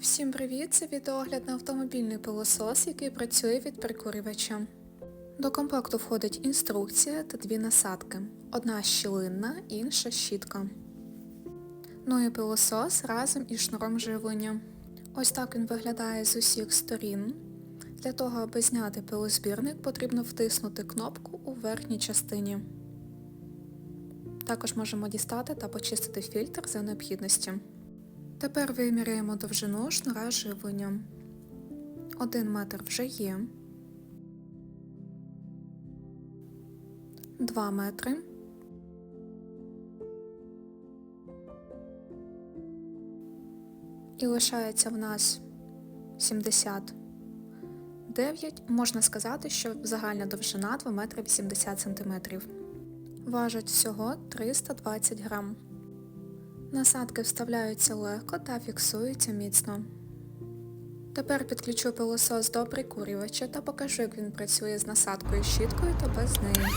Всім привіт! Це відеогляд на автомобільний пилосос, який працює від прикурювача. До комплекту входить інструкція та дві насадки. Одна щілинна, інша щітка. Ну і пилосос разом із шнуром живлення. Ось так він виглядає з усіх сторін. Для того, аби зняти пилозбірник, потрібно втиснути кнопку у верхній частині. Також можемо дістати та почистити фільтр за необхідності. Тепер виміряємо довжину шнура живлення. Один метр вже є. Два метри. І лишається в нас 79. Можна сказати, що загальна довжина 2 метри 80 сантиметрів. Важать всього 320 грам. Насадки вставляються легко та фіксуються міцно. Тепер підключу пилосос до прикурювача та покажу, як він працює з насадкою щіткою та без неї.